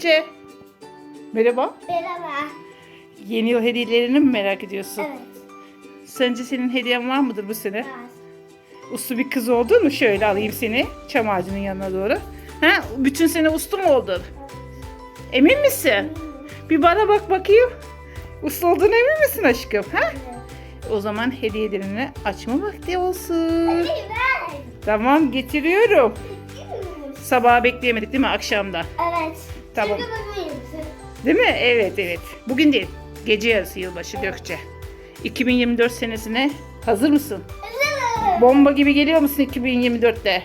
Gökçe. Merhaba. Merhaba. Yeni yıl hediyelerini mi merak ediyorsun? Evet. Sence senin hediyen var mıdır bu sene? Var. Uslu bir kız oldun mu? Şöyle alayım seni çam ağacının yanına doğru. Ha, bütün sene uslu mu oldun? Emin misin? Bir bana bak bakayım. Uslu olduğuna emin misin aşkım? Ha? O zaman hediyelerini açma vakti olsun. Ver. Tamam getiriyorum. Sabaha bekleyemedik değil mi akşamda? Evet. Tamam. Değil mi? Evet evet. Bugün değil. Gece yarısı yılbaşı Gökçe. 2024 senesine hazır mısın? Hazırım. Bomba gibi geliyor musun 2024'te?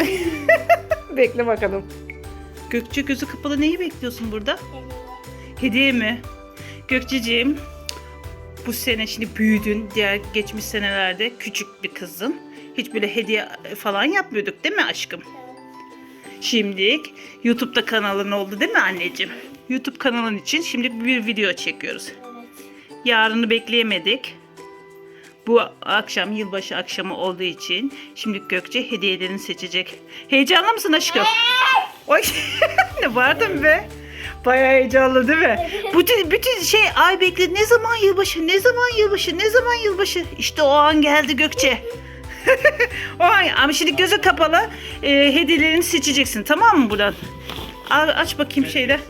Evet. Bekle bakalım. Gökçe gözü kapalı neyi bekliyorsun burada? Hediye mi? Gökçeciğim bu sene şimdi büyüdün. Diğer geçmiş senelerde küçük bir kızın. Hiç böyle hediye falan yapmıyorduk değil mi aşkım? Şimdi YouTube'da kanalın oldu değil mi anneciğim? YouTube kanalın için şimdi bir video çekiyoruz. Yarını bekleyemedik. Bu akşam yılbaşı akşamı olduğu için şimdi Gökçe hediyelerini seçecek. Heyecanlı mısın aşkım? Oy ne vardın be? Bayağı heyecanlı değil mi? Bütün, bütün şey ay bekle ne zaman yılbaşı ne zaman yılbaşı ne zaman yılbaşı İşte o an geldi Gökçe. o an ama şimdi gözü kapalı e, hediyelerini seçeceksin tamam mı buradan? Al, aç bakayım şeyler.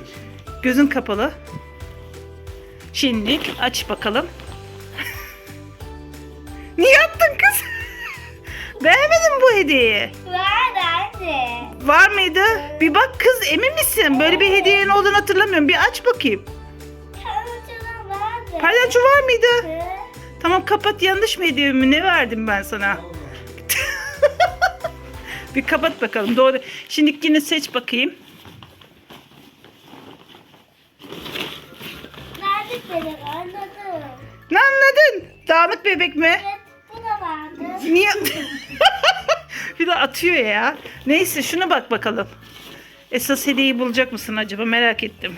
Gözün kapalı. Şimdilik aç bakalım. Niye attın kız? Beğenmedin mi bu hediyeyi? Var anne. Var mıydı? Bir bak kız emin misin? Böyle bir hediyenin olduğunu hatırlamıyorum. Bir aç bakayım. Palyaço var mıydı? Tamam kapat yanlış mı hediye mi? Ne verdim ben sana? Bir kapat bakalım. Doğru. Şimdi yine seç bakayım. Nerede benim anladım. Ne anladın? Dağınık bebek mi? Evet bu da vardı. Niye? bir de atıyor ya. Neyse şuna bak bakalım. Esas hediyeyi bulacak mısın acaba merak ettim.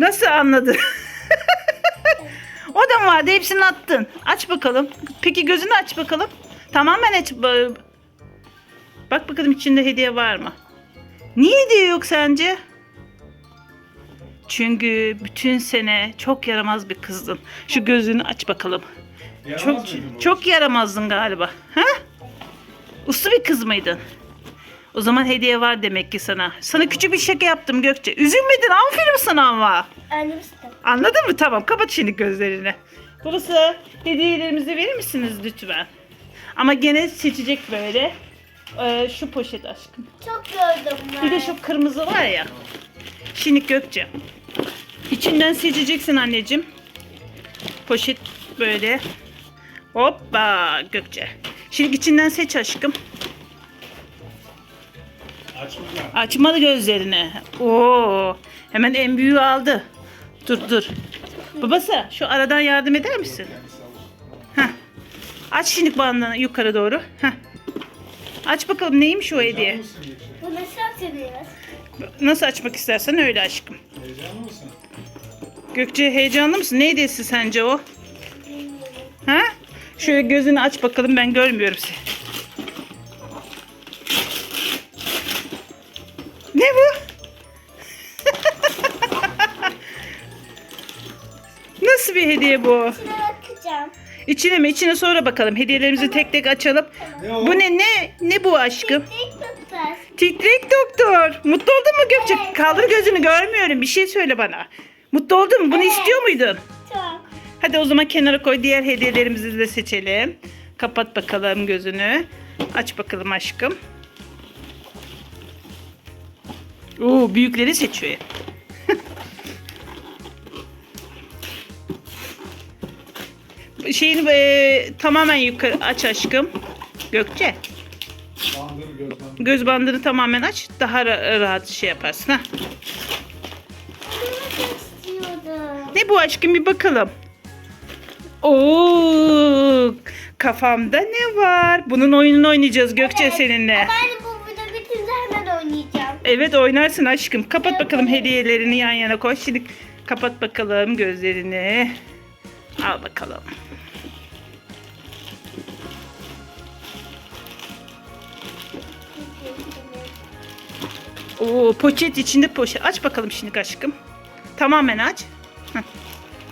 Nasıl anladın? o da mı vardı? Hepsini attın. Aç bakalım. Peki gözünü aç bakalım. Tamamen aç. Ba- Bak bakalım içinde hediye var mı? Niye hediye yok sence? Çünkü bütün sene çok yaramaz bir kızdın. Şu gözünü aç bakalım. Çok çok yaramazdın galiba. Ha? Uslu bir kız mıydın? O zaman hediye var demek ki sana. Sana küçük bir şaka yaptım Gökçe. Üzülmedin. Aferin sana ama. Anlamıştım. Anladın mı? Tamam. Kapat şimdi gözlerini. Burası hediyelerimizi verir misiniz lütfen? Ama gene seçecek böyle. Ee, şu poşet aşkım. Çok gördüm ben. Bir de şu kırmızı var ya. Şimdi Gökçe. İçinden seçeceksin anneciğim. Poşet böyle. Hoppa Gökçe. Şimdi içinden seç aşkım. Açmadı gözlerini. Oo, hemen en büyüğü aldı. Dur dur. Babası şu aradan yardım eder misin? Heh. Aç şimdi bandını yukarı doğru. Heh. Aç bakalım neymiş o hediye. Bu nasıl açılıyor? Nasıl açmak istersen öyle aşkım. Heyecanlı mısın? Gökçe heyecanlı mısın? Ne hediyesi sence o? Ha? Şöyle gözünü aç bakalım ben görmüyorum seni. Hediye bu? Şuna bakacağım. İçine mi? İçine sonra bakalım. Hediyelerimizi tek tek açalım. Ne o? Bu ne? Ne? Ne bu aşkım? Tek tutar. Titrek doktor. Mutlu oldun mu Gökçe? Kaldır gözünü görmüyorum. Bir şey söyle bana. Mutlu oldun mu? Bunu Evet. istiyor muydun? Çok. Hadi o zaman kenara koy. Diğer hediyelerimizi de seçelim. Kapat bakalım gözünü. Aç bakalım aşkım. Oo, büyükleri seçiyor. Şeyini e, tamamen yukarı aç aşkım. Gökçe. Bandır göz bandır. Göz bandını tamamen aç. Daha ra- rahat şey yaparsın. İstiyordum. Ne bu aşkım bir bakalım. Oo, kafamda ne var? Bunun oyununu oynayacağız Gökçe Evet. seninle. Hani bu video bitince hemen oynayacağım. Evet oynarsın aşkım. Kapat bakalım hediyelerini yan yana koy. Şimdi kapat bakalım gözlerini. Al bakalım. Oo poşet içinde poşet. Aç bakalım şimdi aşkım. Tamamen aç.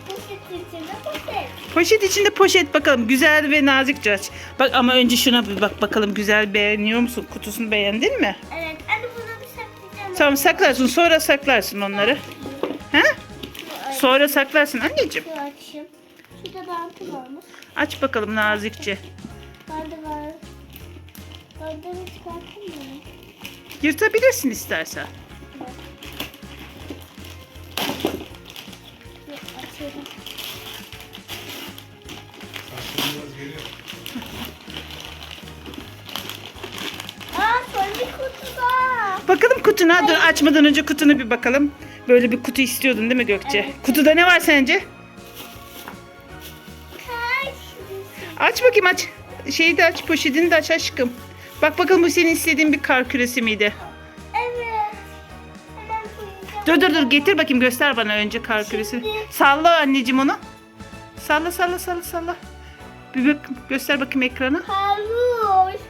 Poşet içinde poşet. Poşet içinde poşet bakalım. Güzel ve nazikçe aç. Bak ama önce şuna bir bak bakalım. Güzel beğeniyor musun? Kutusunu beğendin mi? Evet. Anne bunu bir saklayacağım. Tamam saklarsın. Sonra saklarsın onları. Ha? Sonra saklarsın anneciğim. Açayım. Şurada bantı varmış. Aç bakalım nazikçe. Bende var. Bandını çıkartayım mı? Yırtabilirsin istersen. Aa son bir kutuda. Bakalım kutuna. Dur açmadan önce kutunu bir bakalım. Böyle bir kutu istiyordun değil mi Gökçe? Evet. Kutuda ne var sence? Aç bakayım aç. Şeyi de aç, poşetini de aç aşkım. Bak bakalım bu senin istediğin bir kar küresi miydi? Evet. Hemen koyacağım. Dur dur dur getir bakayım göster bana önce kar küresini. Salla anneciğim onu. Salla salla salla salla. Bir bak göster bakayım ekrana. Havuç.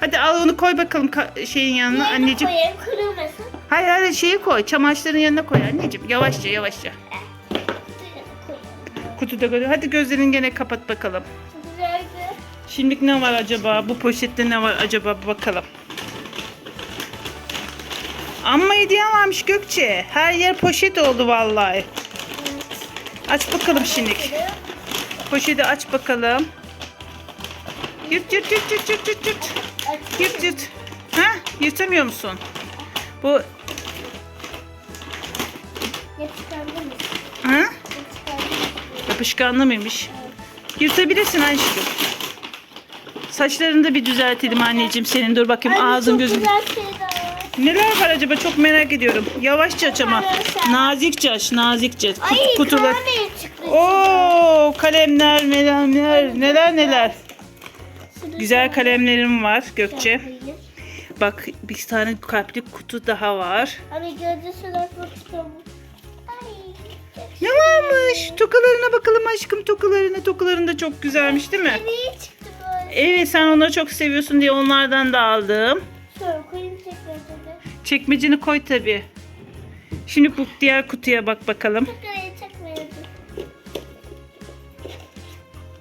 Hadi al onu koy bakalım ka- şeyin yanına Yerine anneciğim. koyayım kırılmasın. Hayır hayır şeyi koy. Çamaşırların yanına koy anneciğim. Yavaşça yavaşça. Koyayım. Kutuda koy. Hadi gözlerini gene kapat bakalım. Güzeldi. Şimdi ne var acaba? Bu poşette ne var acaba bakalım. Amma hediye varmış Gökçe. Her yer poşet oldu vallahi. Aç bakalım şimdi. Poşeti aç bakalım. Yırt yırt yırt yırt yırt yırt yırt. Yırt yırt. Ha? Yırtamıyor musun? Bu Yapışkanlı mı? ha? Yapışkanlı mıymış? Yırtabilirsin aşkım. Saçlarını da bir düzeltelim anneciğim senin. Dur bakayım Anne, ağzın çok gözün. güzel şeyler var. Neler var acaba çok merak ediyorum. Yavaşça aç ama. Arkadaşlar. Nazikçe aç, nazikçe. Kut- Ay kutular. kahve çıktı. Oo, kalemler, neler neler neler. Şurada Güzel kalemlerim var Gökçe. koyayım. Bak bir tane kalpli kutu daha var. Anne gözü. Ay. Ne varmış? Tokalarına bakalım aşkım tokalarına. Tokaların da çok güzelmiş değil mi? Böyle? Evet sen onları çok seviyorsun diye onlardan da aldım. Şöyle koyayım tekrar. Çekmeceni koy tabi. Şimdi bu diğer kutuya bak bakalım. Tekrar.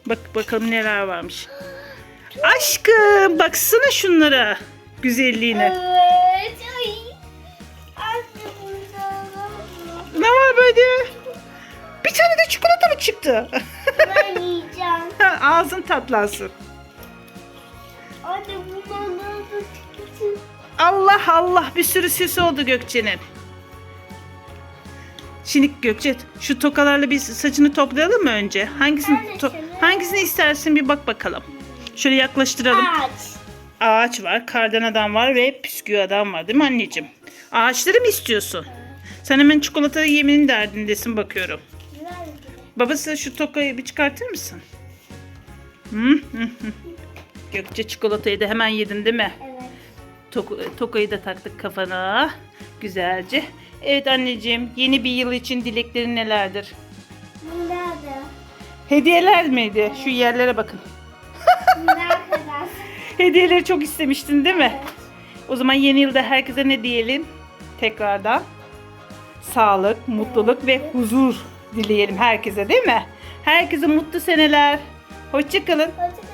Bak bakalım neler varmış. Aşkım baksana şunlara. Güzelliğine. Evet. Ay. Ne var böyle? Bir tane de çikolata mı çıktı? Ben yiyeceğim. Ağzın tatlansın. Anne bundan da çıktı. Allah Allah bir sürü süs oldu Gökçe'nin. Şimdi Gökçe şu tokalarla biz saçını toplayalım mı önce? Hangisini to- hangisini istersin bir bak bakalım. Şöyle yaklaştıralım. Aç. Ağaç var, kardan adam var ve püskü adam var değil mi anneciğim? Ağaçları mı istiyorsun? Sen hemen çikolata yemenin derdindesin bakıyorum. Babası şu tokayı bir çıkartır mısın? Hı, hı, hı. Gökçe çikolatayı da hemen yedin değil mi? Evet. Tok- tokayı da taktık kafana. Güzelce. Evet anneciğim yeni bir yıl için dileklerin nelerdir? Nerede? Hediyeler miydi? Şu yerlere bakın. Nerede? Hediyeleri çok istemiştin değil mi? Evet. O zaman yeni yılda herkese ne diyelim? Tekrardan sağlık, mutluluk ve huzur dileyelim herkese değil mi? Herkese mutlu seneler. Hoşçakalın. Hoşçakalın.